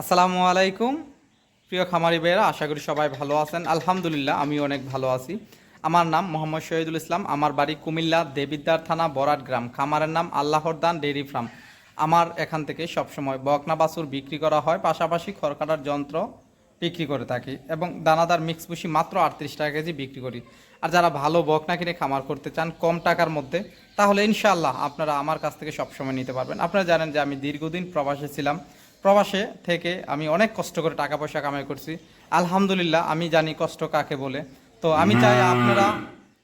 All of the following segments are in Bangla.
আসসালামু আলাইকুম। প্রিয় খামারি ভাইয়েরা, আশা করি সবাই ভালো আছেন। আলহামদুলিল্লাহ আমি অনেক ভালো আছি। আমার নাম মোহাম্মদ শহীদুল ইসলাম। আমার বাড়ি কুমিল্লা দেবিদ্দার থানা, বরাট গ্রাম। খামারের নাম আল্লাহর দান ডেইরি ফার্ম। আমার এখান থেকে সবসময় বকনা বাছুর বিক্রি করা হয়। পাশাপাশি খড়কাটার যন্ত্র বিক্রি করে থাকি এবং দানাদার মিক্স ভুসি মাত্র আটত্রিশ টাকা কেজি বিক্রি করি। আর যারা ভালো বকনা কিনে খামার করতে চান কম টাকার মধ্যে, তাহলে ইনশাআল্লাহ আপনারা আমার কাছ থেকে সবসময় নিতে পারবেন। আপনারা জানেন যে আমি দীর্ঘদিন প্রবাসে ছিলাম। প্রবাসে থেকে আমি অনেক কষ্ট করে টাকা পয়সা কামাই করছি। আলহামদুলিল্লাহ, আমি জানি কষ্ট কাকে বলে। তো আমি চাই আপনারা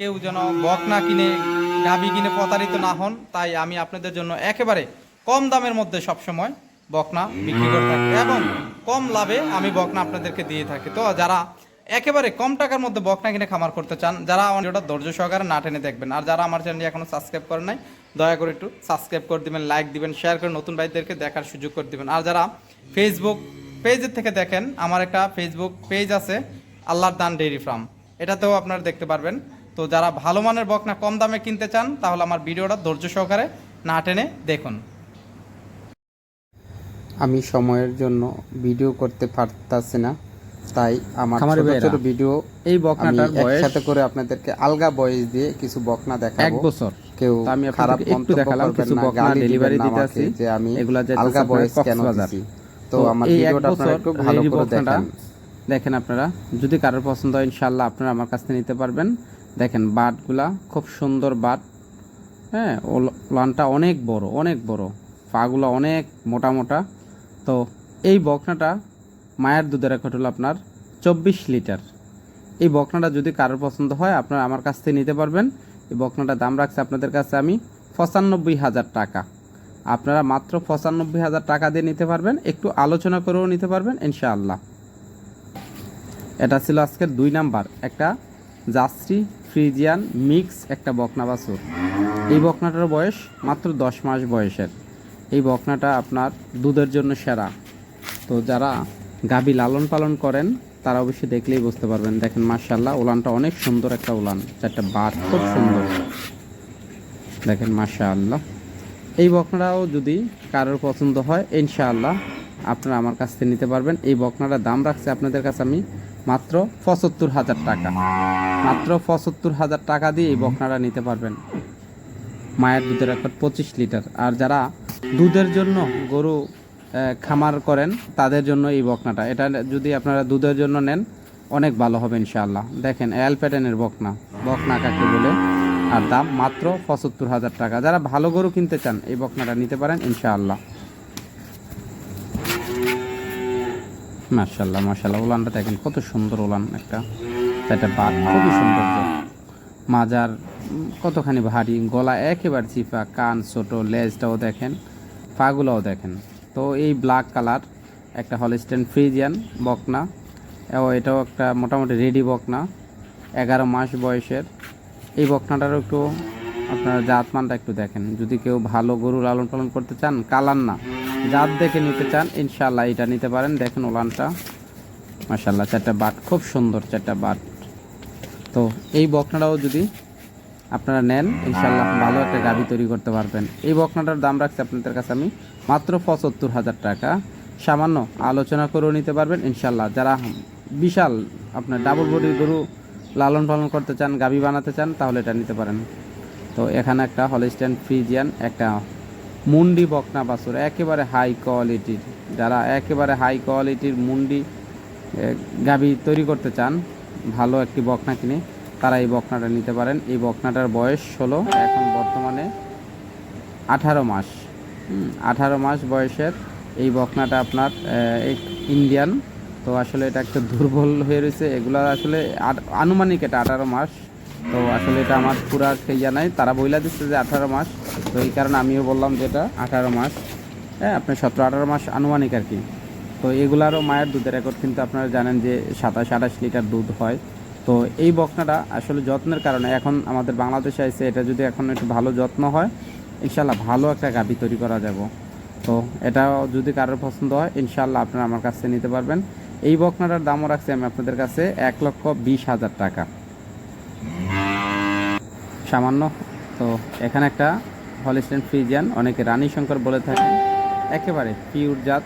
কেউ যেন বক না কিনে গাবি কিনে প্রতারিত না হন। তাই আমি আপনাদের জন্য একেবারে কম দামের মধ্যে সবসময় বকনা বিক্রি করে থাকি এবং কম লাভে আমি বকনা আপনাদেরকে দিয়ে থাকি। তো যারা একেবারে কম টাকার মধ্যে বকনা কিনে খামার করতে চান, যারা আমার ভিডিওটা ধৈর্য সহকারে না টেনে দেখবেন। আর যারা আমার চ্যানেলটি এখনও সাবস্ক্রাইব করেন নাই দয়া করে একটু সাবস্ক্রাইব করে দিবেন লাইক দিবেন শেয়ার করে নতুন ভাইদেরকে দেখার সুযোগ করে দিবেন। আর যারা ফেসবুক পেজের থেকে দেখেন, আমার একটা ফেসবুক পেজ আছে, আল্লাহর দান ডেইরি ফার্ম এটাতেও আপনারা দেখতে পারবেন। তো যারা ভালো মানের বকনা কম দামে কিনতে চান, তাহলে আমার ভিডিওটা ধৈর্য সহকারে না টেনে দেখুন। আমি সময়ের জন্য ভিডিও করতে পারতাছি না। তাই আমার ছোট ছোট ভিডিও এই বকনাটার বয়স একসাথে করে আপনাদেরকে আলগা বয়স দিয়ে কিছু বকনা দেখাবো। এক বছর। কেউ আমি খারাপ একটু দেখালাম কিছু বকনা ডেলিভারি দিতে আসি যে আমি এগুলা যাইতেছে আলগা বয়স কেন দিছি। তো আমার ভিডিওটা আপনারা একটু ভালো করে দেখেন। দেখেন আপনারা যদি কারোর পছন্দ হয় ইনশাল্লাহ আপনারা আমার কাছ থেকে নিতে পারবেন। দেখেন বাটগুলা খুব সুন্দর বাট হ্যাঁ লানটা অনেক বড় অনেক বড় পাগুলো অনেক মোটা মোটা। তো এই বকনাটা মায়ের দুধের রেকর্ড হলো আপনার চব্বিশ লিটার। এই বকনাটা যদি কারোর পছন্দ হয়, আপনারা আমার কাছ থেকে নিতে পারবেন। এই বকনাটার দাম রাখছে আপনাদের কাছে আমি পঁচানব্বই হাজার টাকা। আপনারা মাত্র পঁচানব্বই হাজার টাকা দিয়ে নিতে পারবেন। একটু আলোচনা করেও নিতে পারবেন, ইনশাআল্লাহ। এটা ছিল আজকের দুই নাম্বার। একটা জাস্ট্রি ফ্রিজিয়ান মিক্স, একটা বকনা বাছুর। এই বকনাটার বয়স মাত্র দশ মাস বয়সের। এই বকনাটা আপনার দুধের জন্য সেরা। তো যারা গাভী লালন পালন করেন, তারা অবশ্যই দেখলেই বুঝতে পারবেন। দেখেন মার্শাল্লাহ উলানটা অনেক সুন্দর একটা উলান। চারটা বার খুব সুন্দর। দেখেন মার্শাল্লাহ এই বকনাটাও যদি কারোর পছন্দ হয়, ইনশাআল্লাহ আপনারা আমার কাছ থেকে নিতে পারবেন। এই বকনাটার দাম রাখছে আপনাদের কাছে আমি মাত্র পঁচাত্তর হাজার টাকা। মাত্র পঁচাত্তর হাজার টাকা দিয়ে এই বকনাটা নিতে পারবেন। মায়ের দুধের রেকর্ড পঁচিশ লিটার। আর যারা দুধের জন্য গরু খামার করেন, তাদের জন্য এই বকনাটা। এটা যদি আপনারা দুধের জন্য নেন, অনেক ভালো হবে ইনশাআল্লাহ। দেখেন, এল প্যাটার্নের বকনা বকনা কাকে বলে। আর দাম মাত্র পঁচাত্তর হাজার টাকা। যারা ভালো গরু কিনতে চান, এই বকনাটা নিতে পারেন ইনশাআল্লাহ। মার্শাল্লাহ মার্শাল্লাহ উলানটা দেখেন কত সুন্দর উলান একটা। একটা বাদ খুবই সৌন্দর্য মাজার, কতখানি ভারী, গলা একেবারে চিপা, কান ছোটো, লেজটাও দেখেন, পাগুলাও দেখেন। তো এই ব্ল্যাক কালার একটা হলিস্টেন ফ্রিজিয়ান বকনা ও এটাও একটা মোটামুটি রেডি বকনা, এগারো মাস বয়সের। এই বকনাটারও একটু আপনারা জাতমানটা একটু দেখেন। যদি কেউ ভালো গরু লালন পালন করতে চান কালান না, জাত দেখে নিতে চান ইনশাল্লাহ এটা নিতে পারেন। দেখেন ওলানটা মাসাল্লাহ চারটা বাট, খুব সুন্দর চারটা বাট। তো এই বকনাটাও যদি আপনারা নেন ইনশাল্লাহ ভালো একটা গাভি তৈরি করতে পারবেন। এই বকনাটার দাম রাখছি আপনাদের কাছে আমি মাত্র পঁচাত্তর হাজার টাকা। সামান্য আলোচনা করেও নিতে পারবেন ইনশাল্লাহ যারা বিশাল আপনার ডাবল বডির গরু লালন পালন করতে চান, গাভি বানাতে চান, তাহলে এটা নিতে পারেন। তো এখানে একটা হলিস্টেন ফ্রিজিয়ান একটা মুন্ডি বকনা বাছুর, একেবারে হাই কোয়ালিটির যারা একেবারে হাই কোয়ালিটির মুন্ডি গাভি তৈরি করতে চান, ভালো একটি বকনা কিনে তারা এই বকনাটা নিতে পারেন। এই বকনাটার বয়স হলো এখন বর্তমানে আঠারো মাস। আঠারো মাস বয়সের এই বকনাটা আপনার ইন্ডিয়ান। তো আসলে এটা একটু দুর্বল হয়ে রয়েছে। এগুলো আসলে আনুমানিক এটা আঠারো মাস। তো আসলে এটা আমার পুরা খেয়া নাই। তারা বইলা দিচ্ছে যে আঠারো মাস। তো এই কারণে আমিও বললাম যে এটা আঠারো মাস। হ্যাঁ আপনার সতেরো, আঠারো মাস আনুমানিক আর কি। তো এগুলারও মায়ের দুধের রেকর্ড কিন্তু আপনারা জানেন যে সাতাশ, আঠাশ লিটার দুধ হয়। তো এই বকনাটা আসলে যত্নের কারণে এখন আমাদের বাংলাদেশে এসে এটা যদি এখন একটু ভালো যত্ন হয় ইনশাল্লাহ ভালো একটা গাভি তৈরি করা যাব। তো এটাও যদি কারোর পছন্দ হয় ইনশাল্লাহ আপনারা আমার কাছ নিতে পারবেন। এই বকনাটার দামও রাখছি আমি আপনাদের কাছে এক লক্ষ বিশ হাজার টাকা। সামান্য। তো এখানে একটা হলিস্টেন ফ্রিজিয়ান অনেকে রানী শঙ্কর বলে থাকে একেবারে পিউর জাত।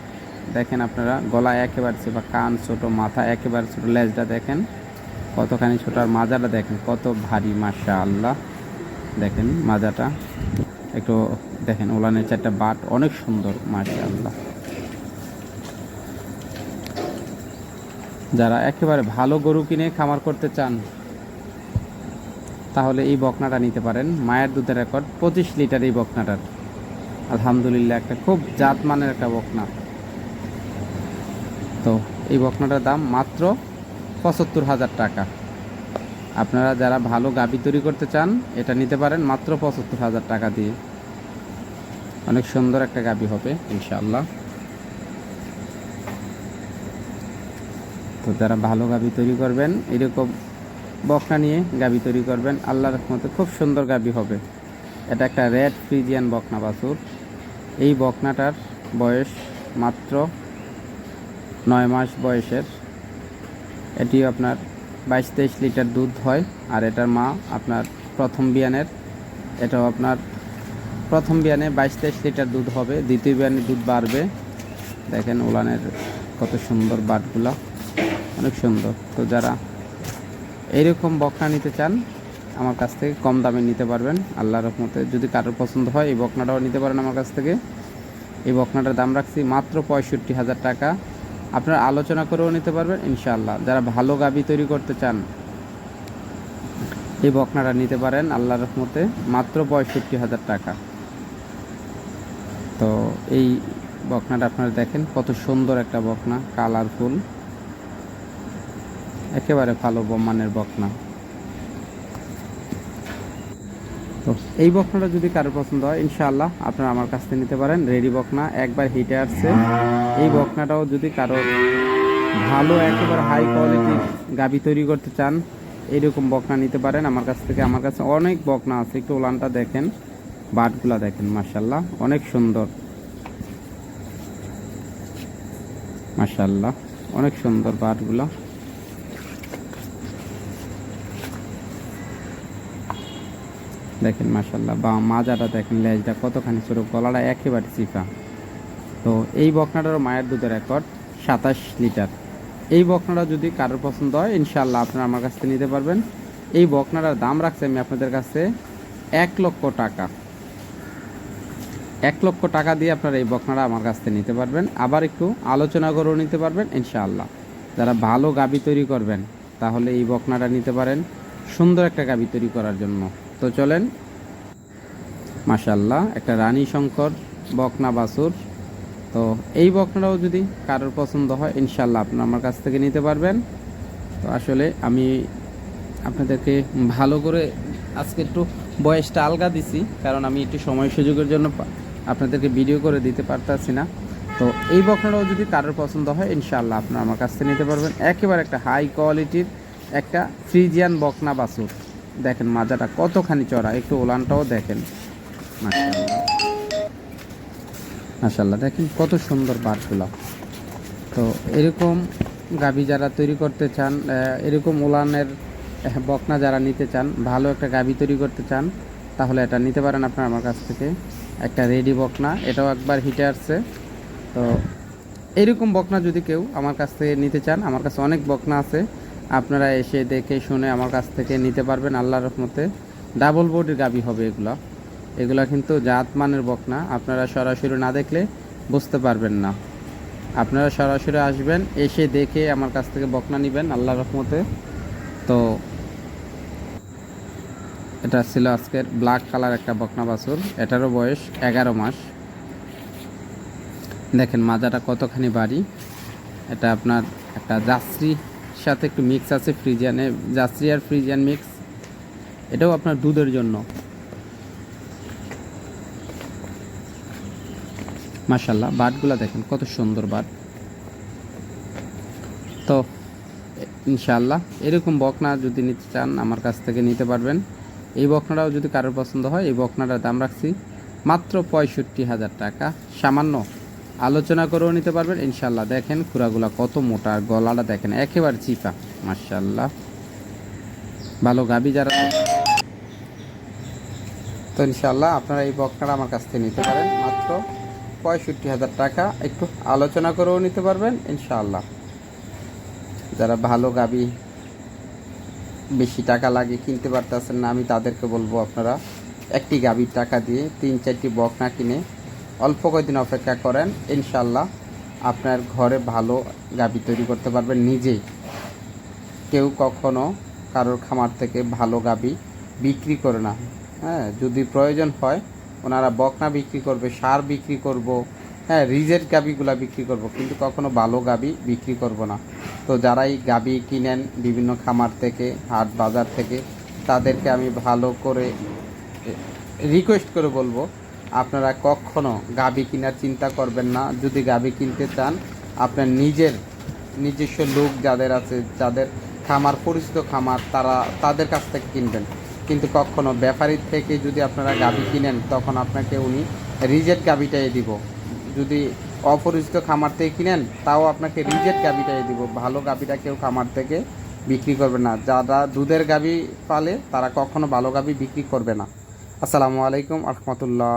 দেখেন আপনারা গলা একেবারে বা কান ছোটো মাথা একেবারে ছোটো, লেজটা দেখেন। কতখানি ছোট আর মাজাটা দেখেন, কত ভারী মাসা আল্লাহ দেখেন মাজাটা, একটু দেখেন ওলানের চারটা বাট, অনেক সুন্দর মাসা আল্লাহ যারা একেবারে ভালো গরু কিনে খামার করতে চান, তাহলে এই বকনাটা নিতে পারেন। মায়ের দুধের রেকর্ড, পঁচিশ লিটার এই বকনাটার। আলহামদুলিল্লাহ, একটা খুব জাতমানের একটা বকনা। তো এই বকনাটার দাম মাত্র পঁচাত্তর হাজার টাকা। আপনারা যারা ভালো গাবি তৈরি করতে চান, এটা নিতে পারেন মাত্র পঁচাত্তর হাজার টাকা দিয়ে। অনেক সুন্দর একটা গাবি হবে, ইনশাআল্লাহ। তো যারা ভালো গাবি তৈরি করবেন, এরকম বকনা নিয়ে গাবি তৈরি করবেন, আল্লাহর রহমতে খুব সুন্দর গাবি হবে। এটা একটা রেড ফ্রিজিয়ান বকনা বাছুর। এই বকনাটার বয়স মাত্র নয় মাস বয়সের। এটি আপনার বাইশ তেইশ লিটার দুধ হয়, আর এটার মা আপনার প্রথম বিয়ানের, এটাও আপনার প্রথম বিয়ানে বাইশ তেইশ লিটার দুধ হবে, দ্বিতীয় বিয়ানে দুধ বাড়বে। দেখেন উলানের কত সুন্দর বাটগুলো, অনেক সুন্দর। তো যারা এইরকম বকনা নিতে চান, আমার কাছ থেকে কম দামে নিতে পারবেন। আল্লাহ রহমতে যদি কারোর পছন্দ হয়, এই বকনাটাও নিতে পারেন আমার কাছ থেকে। এই বকনাটার দাম রাখছি মাত্র পঁয়ষট্টি হাজার টাকা। আপনারা আলোচনা করেও নিতে পারবেন, ইনশাআল্লাহ। যারা ভালো গাবি তৈরি করতে চান, এই বকনাটা নিতে পারেন আল্লাহ রহমতে, মাত্র পঁয়ষট্টি হাজার টাকা। তো এই বকনাটা আপনারা দেখেন, কত সুন্দর একটা বকনা, কালারফুল। একেবারে ভালো মানের বকনা। তো এই বকনাটা যদি কারোর পছন্দ হয়, ইনশাআল্লাহ আপনারা আমার কাছ থেকে নিতে পারেন। রেডি বকনা, একবার হিটে আসছে। এই বকনাটাও যদি কারও ভালো, একেবারে হাই কোয়ালিটির গাবি তৈরি করতে চান, এইরকম বকনা নিতে পারেন। আমার কাছ থেকে, আমার কাছে অনেক বকনা আছে। একটু ওলানটা দেখেন, বাটগুলা দেখেন মার্শাল্লাহ অনেক সুন্দর। মার্শাল্লাহ অনেক সুন্দর বাটগুলা। দেখেন মাসাল্লাহ বা মাজাটা দেখেন, লেজটা কতখানি ছোট, গলাটা একেবারে চিফা তো এই বকনাটারও মায়ের দুধের রেকর্ড, সাতাশ লিটার। এই বকনাটা যদি কারোর পছন্দ হয় ইনশাল্লাহ আপনারা আমার কাছ থেকে নিতে পারবেন। এই বকনাটার দাম রাখছি আমি আপনাদের কাছে এক লক্ষ টাকা। এক লক্ষ টাকা দিয়ে আপনারা এই বকনাটা আমার কাছ থেকে নিতে পারবেন। আবার একটু আলোচনা করেও নিতে পারবেন, ইনশাআল্লাহ। যারা ভালো গাবি তৈরি করবেন, তাহলে এই বকনাটা নিতে পারেন। সুন্দর একটা গাবি তৈরি করার জন্য। তো চলেন মাশাল্লাহ একটা রানী শঙ্কর বকনা বাছুর তো এই বকনাটাও যদি কারোর পছন্দ হয় ইনশাল্লাহ আপনারা আমার কাছ থেকে নিতে পারবেন। তো আসলে আমি আপনাদেরকে ভালো করে আজকে একটু বয়সটা আলগা দিছি, কারণ আমি একটু সময় সুযোগের জন্য আপনাদেরকে ভিডিও করে দিতে পারতাছি না। তো এই বকনাটাও যদি কারোর পছন্দ হয় ইনশাল্লাহ আপনারা আমার কাছ থেকে নিতে পারবেন। একেবারে একটা হাই কোয়ালিটির একটা ফ্রিজিয়ান বকনা বাছুর। দেখেন মাজাটা কতখানি চড়া, একটু ওলানটাও দেখেন। মাশাআল্লাহ। মাশাআল্লাহ। দেখেন কত সুন্দর বাটগুলো তো এরকম গাবি যারা তৈরি করতে চান এরকম উলানের বকনা যারা নিতে চান, ভালো একটা গাবি তৈরি করতে চান, তাহলে এটা নিতে পারেন আপনার আমার কাছ থেকে। একটা রেডি বকনা, এটাও একবার হিটে আসছে। তো এরকম বকনা যদি কেউ আমার কাছ থেকে নিতে চান, আমার কাছে অনেক বকনা আছে, আপনারা এসে দেখে শুনে আমার কাছ থেকে নিতে পারবেন, আল্লাহর রহমতে। ডাবল বডির গাবি হবে এগুলো। এগুলা কিন্তু জাত মানের বকনা আপনারা সরাসরি না দেখলে বুঝতে পারবেন না। আপনারা সরাসরি আসবেন, এসে দেখে আমার কাছ থেকে বকনা নেবেন আল্লাহ রহমতে। তো এটা ছিল আজকের ব্ল্যাক কালার একটা বকনা বাছুর। এটারও বয়স এগারো মাস। দেখেন মাজাটা কতখানি বাড়ি এটা আপনার একটা জার্সির সাথে একটু মিক্স আছে ফ্রিজিয়ানে জার্সি আর ফ্রিজিয়ান মিক্স এটাও আপনার দুধের জন্য। মাশাল্লাহ বাটগুলা দেখেন, কত সুন্দর বাট তো ইনশাল্লাহ এরকম বকনা যদি নিতে চান, আমার কাছ থেকে নিতে পারবেন। এই বকনাটাও যদি কারোর পছন্দ হয়, এই বকনাটার দাম রাখছি মাত্র পঁয়ষট্টি হাজার টাকা। সামান্য আলোচনা করেও নিতে পারবেন ইনশাল্লাহ দেখেন খুরাগুলা কত মোটা, গলাটা দেখেন, একেবারে চিপা মার্শাল্লাহ ভালো গাবি যারা তো ইনশাল্লাহ আপনারা এই বকনাটা আমার কাছ থেকে নিতে পারেন, মাত্র পঁয়ষট্টি হাজার টাকা একটু আলোচনা করেও নিতে পারবেন, ইনশাআল্লাহ। যারা ভালো গাবি বেশি টাকা লাগে, কিনতে পারতেছেন না, আমি তাদেরকে বলব আপনারা, একটি গাবির টাকা দিয়ে তিন, চারটি বকনা কিনে অল্প কয়েকদিন অপেক্ষা করেন ইনশাল্লাহ আপনার ঘরে ভালো গাবি তৈরি করতে পারবেন নিজেই। কেউ কখনো কারোর খামার থেকে ভালো গাবি বিক্রি করে না। হ্যাঁ যদি প্রয়োজন হয় ওনারা বকনা বিক্রি করবে, সার বিক্রি করব হ্যাঁ রিজের গাবিগুলা বিক্রি করব, কিন্তু কখনো ভালো গাবি বিক্রি করব না। তো যারাই গাবি কিনেন বিভিন্ন খামার থেকে, হাট বাজার থেকে, তাদেরকে আমি ভালো করে রিকোয়েস্ট করে বলব, আপনারা কখনো গাবি কেনার চিন্তা করবেন না। যদি গাবি কিনতে চান, আপনার নিজের নিজস্ব লোক যাদের আছে, যাদের খামার, পরিচিত খামার, তারা তাদের কাছ থেকে কিনবেন। কিন্তু কখনো ব্যাপারীর থেকে যদি আপনারা গাবি কিনেন, তখন আপনাকে উনি রিজেক্ট গাবিটাই দিব। যদি অপরিচিত খামার থেকে কিনেন, তাও আপনাকে রিজেক্ট গাবিটাই দিব। ভালো গাবিটা কেউ খামার থেকে বিক্রি করবে না। যারা দুধের গাবি পালে, তারা কখনো ভালো গাবি বিক্রি করবে না। আসসালামু আলাইকুম রহমতুল্লাহ